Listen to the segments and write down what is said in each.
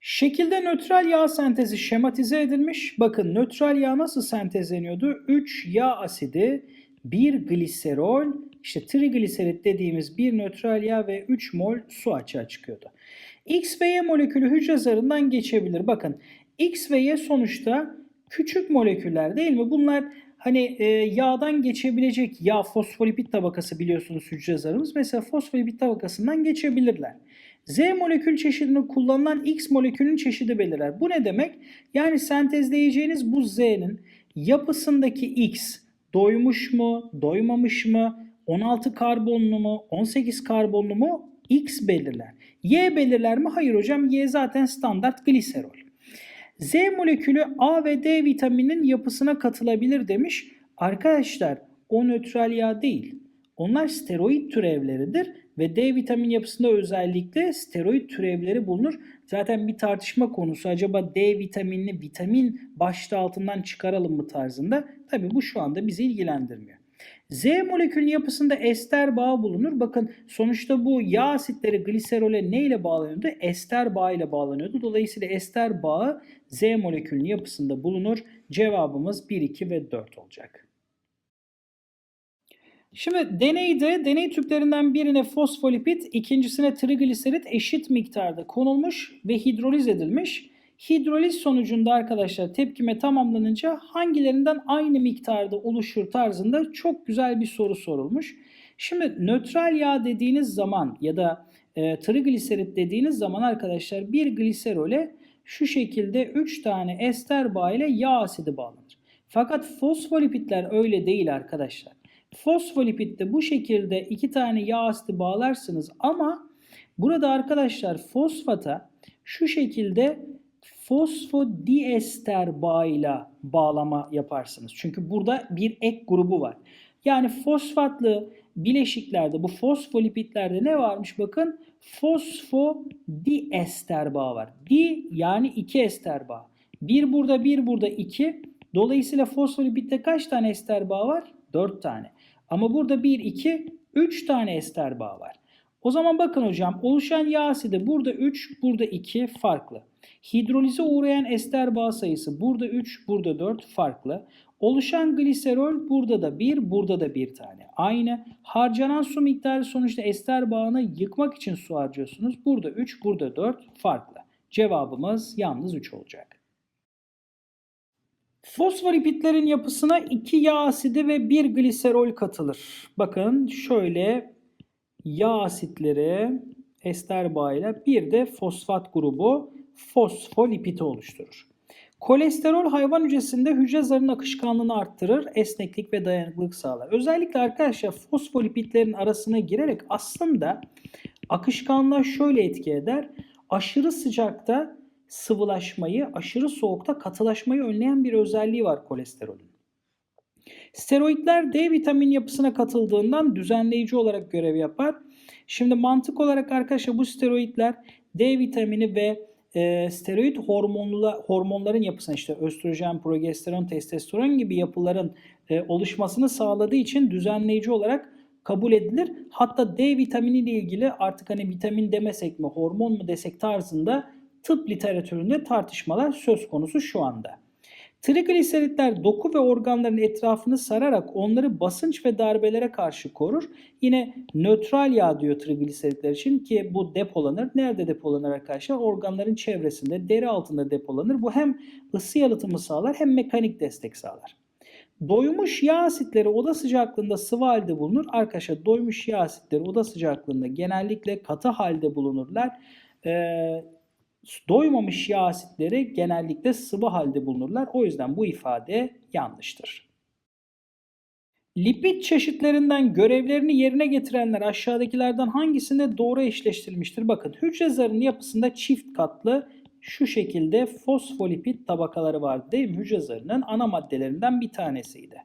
Şekilde nötral yağ sentezi şematize edilmiş. Bakın nötral yağ nasıl sentezleniyordu? 3 yağ asidi, 1 gliserol, işte trigliserit dediğimiz bir nötral yağ ve 3 mol su açığa çıkıyordu. X ve Y molekülü hücre zarından geçebilir. Bakın X ve Y sonuçta küçük moleküller değil mi? Bunlar hani e, yağdan geçebilecek yağ fosfolipid tabakası biliyorsunuz hücre zarımız. Mesela fosfolipid tabakasından geçebilirler. Z molekül çeşidini kullanılan X molekülün çeşidi belirler. Bu ne demek? Yani sentezleyeceğiniz bu Z'nin yapısındaki X doymuş mu, doymamış mı, 16 karbonlu mu, 18 karbonlu mu X belirler. Y belirler mi? Hayır hocam Y zaten standart gliserol. Z molekülü A ve D vitamininin yapısına katılabilir demiş. Arkadaşlar o nötral yağ değil. Onlar steroid türevleridir ve D vitamin yapısında özellikle steroid türevleri bulunur. Zaten bir tartışma konusu acaba D vitaminini vitamin başlığı altından çıkaralım mı tarzında. Tabi bu şu anda bizi ilgilendirmiyor. Z molekülün yapısında ester bağı bulunur. Bakın sonuçta bu yağ asitleri gliserole ne ile bağlanıyordu? Ester bağı ile bağlanıyordu. Dolayısıyla ester bağı Z molekülünün yapısında bulunur. Cevabımız 1, 2 ve 4 olacak. Şimdi deneyde deney tüplerinden birine fosfolipid, ikincisine trigliserit eşit miktarda konulmuş ve hidroliz edilmiş. Hidroliz sonucunda arkadaşlar tepkime tamamlanınca hangilerinden aynı miktarda oluşur tarzında çok güzel bir soru sorulmuş. Şimdi nötral yağ dediğiniz zaman ya da e, trigliserit dediğiniz zaman arkadaşlar bir gliserole şu şekilde 3 tane ester bağı ile yağ asidi bağlanır. Fakat fosfolipidler öyle değil arkadaşlar. Fosfolipidde bu şekilde iki tane yağ asidi bağlarsınız ama burada arkadaşlar fosfata şu şekilde fosfodiester bağıyla bağlama yaparsınız. Çünkü burada bir ek grubu var. Yani fosfatlı bileşiklerde bu fosfolipidlerde ne varmış bakın fosfodiester bağı var. Di yani iki ester bağı. Bir burada bir burada iki. Dolayısıyla fosfolipidde kaç tane ester bağı var? 4 tane. Ama burada 1, 2, 3 tane ester bağı var. O zaman bakın hocam oluşan yağ asidi burada 3, burada 2 farklı. Hidrolize uğrayan ester bağ sayısı burada 3, burada 4 farklı. Oluşan gliserol burada da 1, burada da 1 tane. Aynı. Harcanan su miktarı sonuçta ester bağını yıkmak için su harcıyorsunuz. Burada 3, burada 4 farklı. Cevabımız yalnız 3 olacak. Fosfolipidlerin yapısına 2 yağ asidi ve 1 gliserol katılır. Bakın şöyle yağ asitleri ester bağıyla bir de fosfat grubu fosfolipidi oluşturur. Kolesterol hayvan hücresinde hücre zarının akışkanlığını arttırır, esneklik ve dayanıklılık sağlar. Özellikle arkadaşlar fosfolipidlerin arasına girerek aslında akışkanlığa şöyle etki eder. Aşırı sıcakta sıvılaşmayı, aşırı soğukta katılaşmayı önleyen bir özelliği var kolesterolün. Steroidler D vitamin yapısına katıldığından düzenleyici olarak görev yapar. Şimdi mantık olarak arkadaşlar bu steroidler D vitamini ve e, steroid hormonlu, hormonların yapısına işte östrojen, progesteron, testosteron gibi yapıların e, oluşmasını sağladığı için düzenleyici olarak kabul edilir. Hatta D vitamini ile ilgili artık hani vitamin demesek mi, hormon mu desek tarzında tıp literatüründe tartışmalar söz konusu şu anda. Trigliseritler doku ve organların etrafını sararak onları basınç ve darbelere karşı korur. Yine nötral yağ diyor trigliseritler için ki bu depolanır. Nerede depolanır arkadaşlar? Organların çevresinde, deri altında depolanır. Bu hem ısı yalıtımı sağlar hem mekanik destek sağlar. Doymuş yağ asitleri oda sıcaklığında sıvı halde bulunur. Arkadaşlar doymuş yağ asitleri oda sıcaklığında genellikle katı halde bulunurlar. Ee, doymamış yağ asitleri genellikle sıvı halde bulunurlar. O yüzden bu ifade yanlıştır. Lipid çeşitlerinden görevlerini yerine getirenler aşağıdakilerden hangisinde doğru eşleştirilmiştir? Bakın hücre zarının yapısında çift katlı şu şekilde fosfolipid tabakaları vardı değil mi? Hücre zarının ana maddelerinden bir tanesiydi.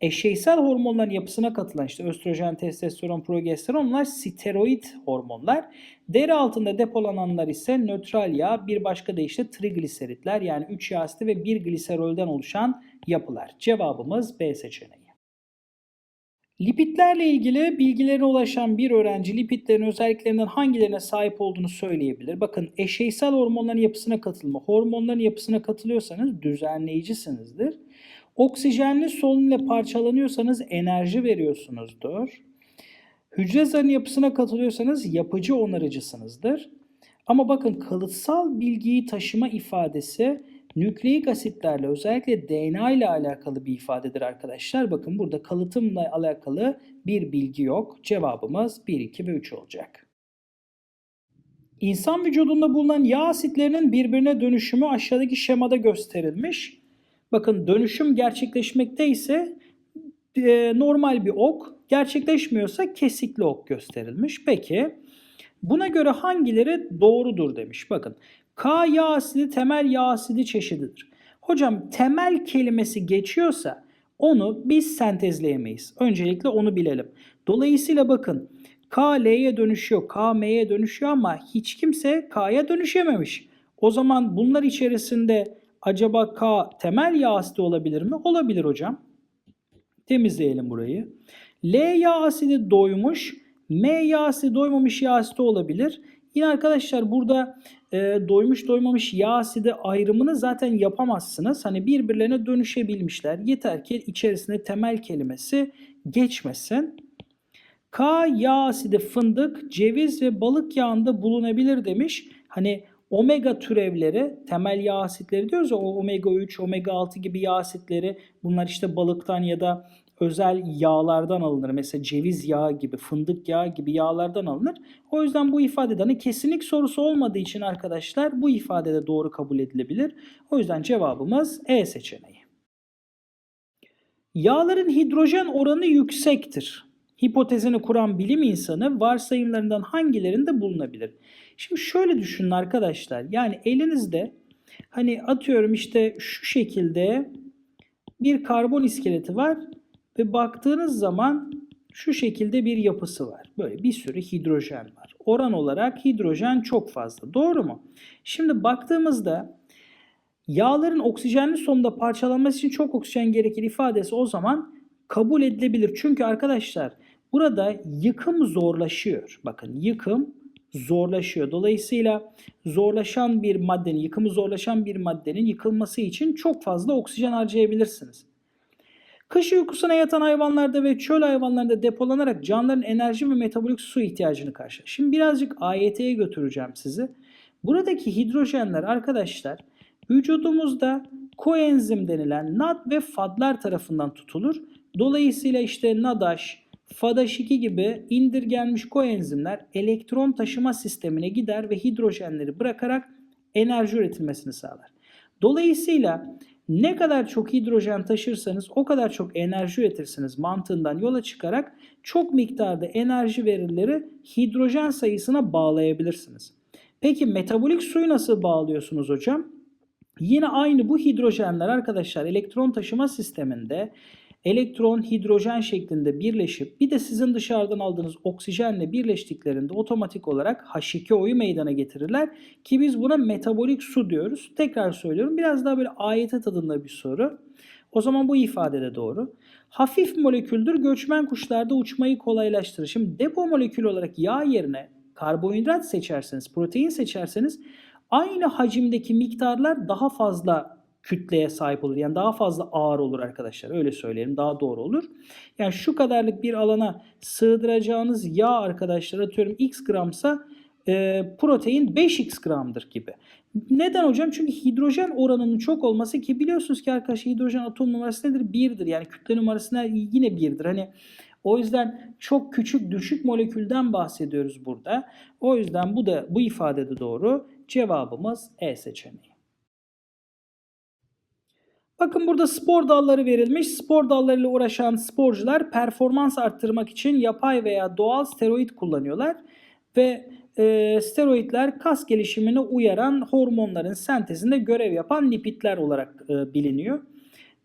Eşeysel hormonların yapısına katılan işte östrojen, testosteron, progesteronlar steroid hormonlar. Deri altında depolananlar ise nötral yağ, bir başka deyişle trigliseritler yani 3 yağ asidi ve 1 gliserolden oluşan yapılar. Cevabımız B seçeneği. Lipidlerle ilgili bilgilerine ulaşan bir öğrenci lipidlerin özelliklerinden hangilerine sahip olduğunu söyleyebilir. Bakın eşeysel hormonların yapısına katılma. Hormonların yapısına katılıyorsanız düzenleyicisinizdir. Oksijenli solunum ile parçalanıyorsanız enerji veriyorsunuzdur. Hücre zarının yapısına katılıyorsanız yapıcı onarıcısınızdır. Ama bakın kalıtsal bilgiyi taşıma ifadesi nükleik asitlerle özellikle DNA ile alakalı bir ifadedir arkadaşlar. Bakın burada kalıtımla alakalı bir bilgi yok. Cevabımız 1, 2 ve 3 olacak. İnsan vücudunda bulunan yağ asitlerinin birbirine dönüşümü aşağıdaki şemada gösterilmiş. Bakın dönüşüm gerçekleşmekte ise e, normal bir ok, gerçekleşmiyorsa kesikli ok gösterilmiş. Peki buna göre hangileri doğrudur demiş. Bakın K yağ asidi temel yağ asidi çeşididir. Hocam temel kelimesi geçiyorsa onu biz sentezleyemeyiz. Öncelikle onu bilelim. Dolayısıyla bakın K L'ye dönüşüyor, K M'ye dönüşüyor ama hiç kimse K'ya dönüşememiş. O zaman bunlar içerisinde acaba K temel yağ asidi olabilir mi? Olabilir hocam. Temizleyelim burayı. L yağ asidi doymuş, M yağ asidi doymamış yağ asidi olabilir. Yine arkadaşlar burada e, doymuş doymamış yağ asidi ayrımını zaten yapamazsınız. Hani birbirlerine dönüşebilmişler. Yeter ki içerisinde temel kelimesi geçmesin. K yağ asidi fındık, ceviz ve balık yağında bulunabilir demiş. Hani omega türevleri, temel yağ asitleri diyoruz ya o omega 3, omega 6 gibi yağ asitleri bunlar işte balıktan ya da özel yağlardan alınır. Mesela ceviz yağı gibi, fındık yağı gibi yağlardan alınır. O yüzden bu ifadede hani kesinlik sorusu olmadığı için arkadaşlar bu ifadede doğru kabul edilebilir. O yüzden cevabımız E seçeneği. Yağların hidrojen oranı yüksektir. Hipotezini kuran bilim insanı varsayımlarından hangilerinde bulunabilir? Şimdi şöyle düşünün arkadaşlar. Yani elinizde hani atıyorum işte şu şekilde bir karbon iskeleti var ve baktığınız zaman şu şekilde bir yapısı var. Böyle bir sürü hidrojen var. Oran olarak hidrojen çok fazla. Doğru mu? Şimdi baktığımızda yağların oksijenli sonunda parçalanması için çok oksijen gerekir ifadesi o zaman kabul edilebilir. Çünkü arkadaşlar burada yıkım zorlaşıyor. Bakın yıkım zorlaşıyor. Dolayısıyla zorlaşan bir maddenin, yıkımı zorlaşan bir maddenin yıkılması için çok fazla oksijen harcayabilirsiniz. Kış uykusuna yatan hayvanlarda ve çöl hayvanlarında depolanarak canlıların enerji ve metabolik su ihtiyacını karşılar. Şimdi birazcık AYT'ye götüreceğim sizi. Buradaki hidrojenler arkadaşlar vücudumuzda koenzim denilen NAD ve FAD'lar tarafından tutulur. Dolayısıyla işte NADAŞ, FADH2 gibi indirgenmiş koenzimler elektron taşıma sistemine gider ve hidrojenleri bırakarak enerji üretilmesini sağlar. Dolayısıyla ne kadar çok hidrojen taşırsanız o kadar çok enerji üretirsiniz mantığından yola çıkarak çok miktarda enerji verileri hidrojen sayısına bağlayabilirsiniz. Peki metabolik suyu nasıl bağlıyorsunuz hocam? Yine aynı bu hidrojenler arkadaşlar elektron taşıma sisteminde elektron hidrojen şeklinde birleşip bir de sizin dışarıdan aldığınız oksijenle birleştiklerinde otomatik olarak H2O'yu meydana getirirler ki biz buna metabolik su diyoruz. Tekrar söylüyorum biraz daha böyle ayete tadında bir soru. O zaman bu ifade de doğru. Hafif moleküldür göçmen kuşlarda uçmayı kolaylaştırır. Şimdi depo molekülü olarak yağ yerine karbonhidrat seçerseniz, protein seçerseniz aynı hacimdeki miktarlar daha fazla kütleye sahip olur. Yani daha fazla ağır olur arkadaşlar. Öyle söyleyelim. Daha doğru olur. Yani şu kadarlık bir alana sığdıracağınız yağ arkadaşlar atıyorum x gramsa e, protein 5x gramdır gibi. Neden hocam? Çünkü hidrojen oranının çok olması ki biliyorsunuz ki arkadaşlar hidrojen atom numarası nedir? 1'dir. Yani kütle numarası yine 1'dir. Hani o yüzden çok küçük düşük molekülden bahsediyoruz burada. O yüzden bu da bu ifade de doğru. Cevabımız E seçeneği. Bakın burada spor dalları verilmiş. Spor dallarıyla uğraşan sporcular performans arttırmak için yapay veya doğal steroid kullanıyorlar. Ve e, steroidler kas gelişimine uyaran hormonların sentezinde görev yapan lipidler olarak e, biliniyor.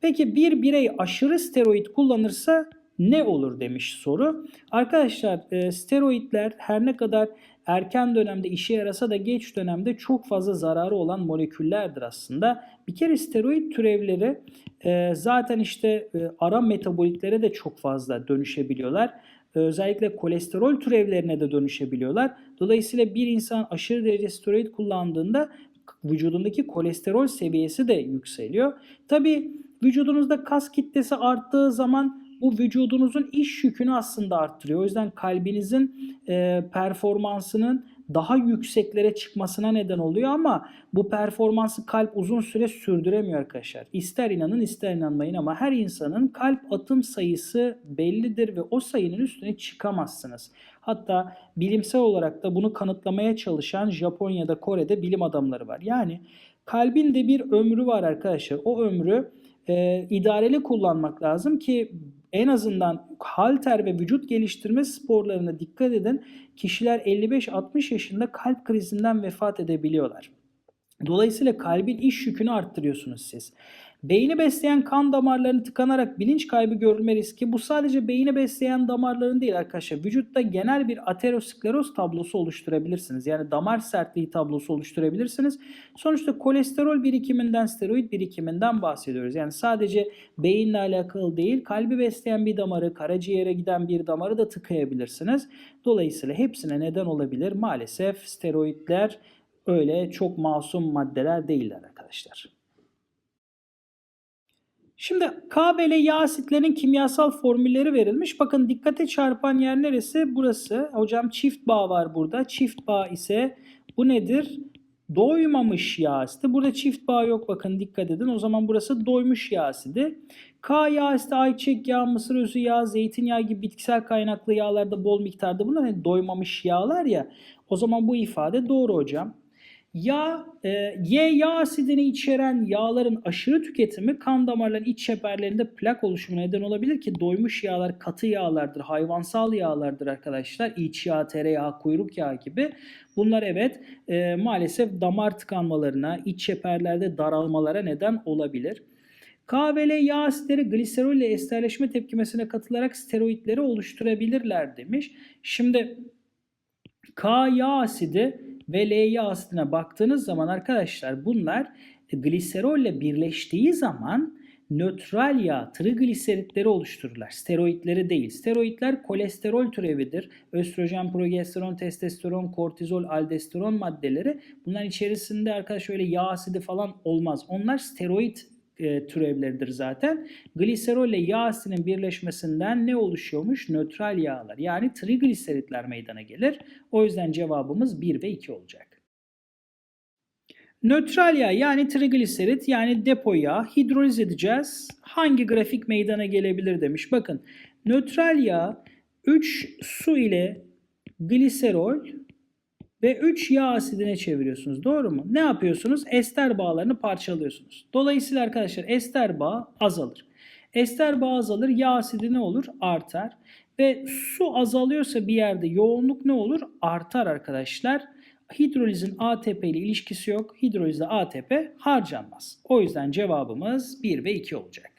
Peki bir birey aşırı steroid kullanırsa ne olur demiş soru. Arkadaşlar e, steroidler her ne kadar erken dönemde işe yarasa da geç dönemde çok fazla zararı olan moleküllerdir aslında. Bir kere steroid türevleri e, zaten işte e, ara metabolitlere de çok fazla dönüşebiliyorlar. Özellikle kolesterol türevlerine de dönüşebiliyorlar. Dolayısıyla bir insan aşırı derece steroid kullandığında vücudundaki kolesterol seviyesi de yükseliyor. Tabi vücudunuzda kas kitlesi arttığı zaman bu vücudunuzun iş yükünü aslında arttırıyor. O yüzden kalbinizin e, performansının daha yükseklere çıkmasına neden oluyor ama bu performansı kalp uzun süre sürdüremiyor arkadaşlar. İster inanın ister inanmayın ama her insanın kalp atım sayısı bellidir ve o sayının üstüne çıkamazsınız. Hatta bilimsel olarak da bunu kanıtlamaya çalışan Japonya'da, Kore'de bilim adamları var. Yani kalbin de bir ömrü var arkadaşlar. O ömrü e, idareli kullanmak lazım ki en azından halter ve vücut geliştirme sporlarına dikkat edin. Kişiler 55-60 yaşında kalp krizinden vefat edebiliyorlar. Dolayısıyla kalbin iş yükünü arttırıyorsunuz siz. Beyni besleyen kan damarlarını tıkanarak bilinç kaybı görülme riski bu sadece beyni besleyen damarların değil arkadaşlar. Vücutta genel bir ateroskleroz tablosu oluşturabilirsiniz. Yani damar sertliği tablosu oluşturabilirsiniz. Sonuçta kolesterol birikiminden, steroid birikiminden bahsediyoruz. Yani sadece beyinle alakalı değil, kalbi besleyen bir damarı, karaciğere giden bir damarı da tıkayabilirsiniz. Dolayısıyla hepsine neden olabilir. Maalesef steroidler öyle çok masum maddeler değiller arkadaşlar. Şimdi KBL yağ asitlerinin kimyasal formülleri verilmiş. Bakın dikkate çarpan yer neresi? Burası. Hocam çift bağ var burada. Çift bağ ise bu nedir? Doymamış yağ asidi. Burada çift bağ yok bakın dikkat edin. O zaman burası doymuş yağ asidi. K yağ asidi, ayçiçek yağı, mısır özü yağı, zeytinyağı gibi bitkisel kaynaklı yağlarda bol miktarda bunlar hani doymamış yağlar ya. O zaman bu ifade doğru hocam. Yağ, e, Y yağ asidini içeren yağların aşırı tüketimi kan damarların iç çeperlerinde plak oluşumuna neden olabilir ki doymuş yağlar katı yağlardır, hayvansal yağlardır arkadaşlar. İç yağ, tereyağı, kuyruk yağı gibi. Bunlar evet e, maalesef damar tıkanmalarına, iç çeperlerde daralmalara neden olabilir. K ve L yağ asitleri gliserol ile esterleşme tepkimesine katılarak steroidleri oluşturabilirler demiş. Şimdi K yağ asidi ve L yağ asidine baktığınız zaman arkadaşlar bunlar gliserolle birleştiği zaman nötral yağ, trigliseritleri oluştururlar. Steroidleri değil. Steroidler kolesterol türevidir. Östrojen, progesteron, testosteron, kortizol, aldosteron maddeleri. Bunların içerisinde arkadaşlar öyle yağ asidi falan olmaz. Onlar steroid e, türevleridir zaten. Gliserol ile yağ asidinin birleşmesinden ne oluşuyormuş? Nötral yağlar yani trigliseritler meydana gelir. O yüzden cevabımız 1 ve 2 olacak. Nötral yağ yani trigliserit yani depo yağ hidroliz edeceğiz. Hangi grafik meydana gelebilir demiş. Bakın nötral yağ 3 su ile gliserol ve 3 yağ asidine çeviriyorsunuz. Doğru mu? Ne yapıyorsunuz? Ester bağlarını parçalıyorsunuz. Dolayısıyla arkadaşlar ester bağı azalır. Ester bağı azalır. Yağ asidi ne olur? Artar. Ve su azalıyorsa bir yerde yoğunluk ne olur? Artar arkadaşlar. Hidrolizin ATP ile ilişkisi yok. Hidrolizde ATP harcanmaz. O yüzden cevabımız 1 ve 2 olacak.